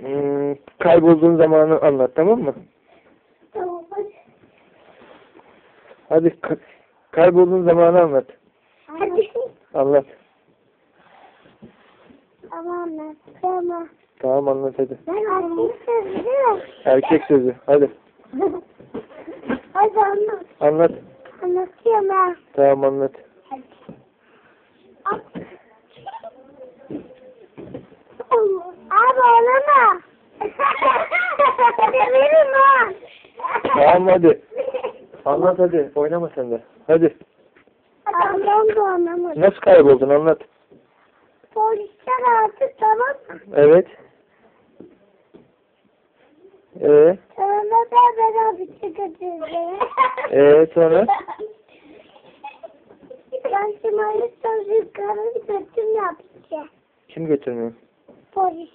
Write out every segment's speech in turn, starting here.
Hmm, kaybolduğun zamanı anlat tamam mı? Tamam hadi. Hadi ka- kaybolduğun zamanı anlat. Hadi. Anlat. Ama anlatsana. Tamam anlat hadi. Ben anlatsana değil mi? Erkek sözü. Hadi. Hadi anlat. Anlat. Anlatıyorum ha. Tamam anlat. Hadi. Abi oynama. Verim ha. Tamam hadi. Anlat hadi. Oynama sen de. Hadi. Ben de oynamadım. Nasıl kayboldun anlat. Polisler aldı tamam mı? Evet. Ee, Sonra da hapise götürdüm. ee sonra? Ben Şimali çocukların götüm yapacağım. Kim götürmüyor? Polis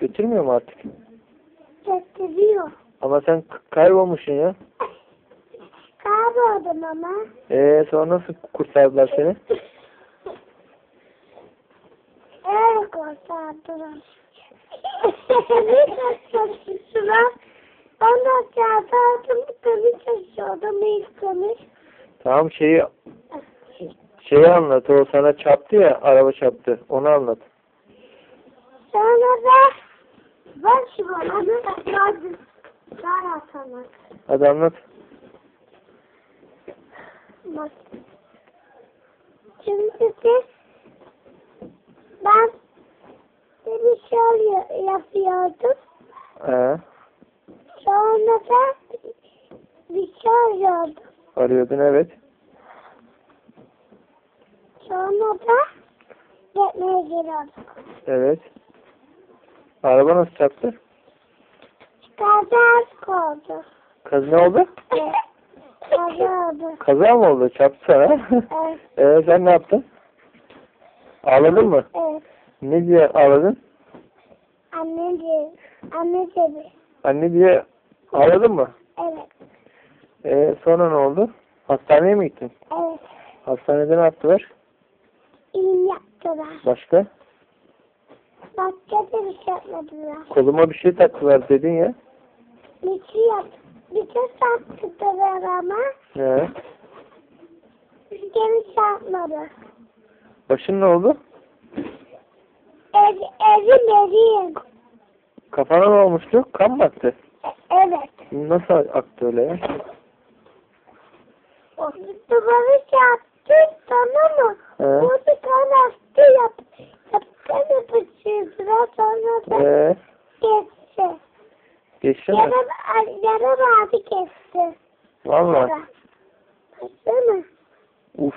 Götürmüyor mu artık? götürüyor. Ama sen kaybolmuşsun ya. Kayboldum ama. Ee sonra nasıl kurtardılar seni? Öyle kurtardılar. Bir kaçmışlar. Ondan sonra aldım tabii çalışıyordum ilk konuş. Tamam şeyi şeyi anlat. O sana çarptı ya. Araba çarptı. Onu anlat. Sonra da ben şu bana gördüm. Daha atamaz. Hadi anlat. Bak. Siz ben bir şey yapıyordum. Ee, Sonra da bir şey arıyordum. arıyordun evet. Sonra da gitmeye giriyorduk. Evet. Araba nasıl çarptı? Kaza oldu. Kaz ne oldu? Evet. Kaza oldu. Kaza mı oldu? Çarptı sana. Evet. ee, sen ne yaptın? Ağladın mı? Evet. Ne diye ağladın? Anneciğim. Anneciğim. Anne diye ağladın mı? Evet. Ee, sonra ne oldu? Hastaneye mi gittin? Evet. Hastanede ne yaptılar? İyi yaptılar. Başka? Başka da bir şey yapmadılar. Koluma bir şey taktılar dedin ya. Bir şey yap. Bir şey sattılar ama bir şey satmadı. başın ne oldu? Ev, evim evim. Kafana ne olmuştu? Kan mı aktı? E- evet. Nasıl aktı öyle ya? O duvarı yaptı tamam mı? He. O bir tane astı yap. Yaptı yapıştırdılar sonra da Ee, kesti. geçti mi? Yarım, yarım abi kesti. Valla. Baksana. Uf.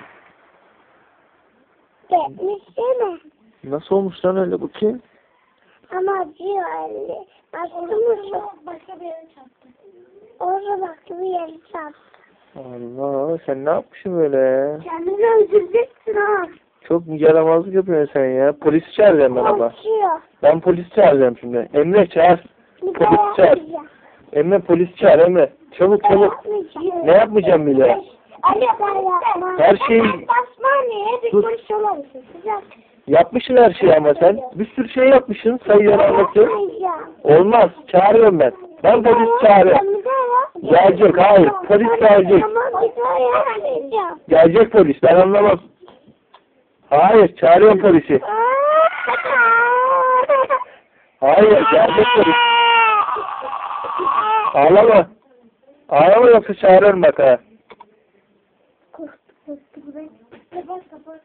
Gitmiş değil mi? Nasıl olmuş lan öyle bakayım? Ama. Baktı mı şu? Başka bir yere çarptı. Orada baktı bir yere çarptı. Allah sen ne yapmışsın böyle? Kendini öldüreceksin ha. Çok yaramazlık yapıyorsun sen ya. Polis çağıracağım ben ama. Korkuyor. Ben polis çağıracağım şimdi. Emre çağır. Bir Polis çağır. yapmayacağım. Emre polis çağır Emre. Çabuk Ben çabuk. yapmayacağım. Ne yapmayacağım ben yapmam. Her şey- bir Dur. Sıcak. Yapmışsın her şeyi ama sen. Bir sürü şey yapmışsın. Anlatıyorum. Yapmayacağım. Olmaz. Çağırıyorum ben. Ben polis çağırıyorum. Yap. Gelecek, hayır. Polis gelecek. Tamam bir daha yapmayacağım. Gelecek polis. Ben anlamam. Hayır. Çağırıyorum polisi. Hayır. Gelecek polis. Ağlama. Ağlama yoksa çağırırım bak ha. Korktu, korktu. Kapat, kapat.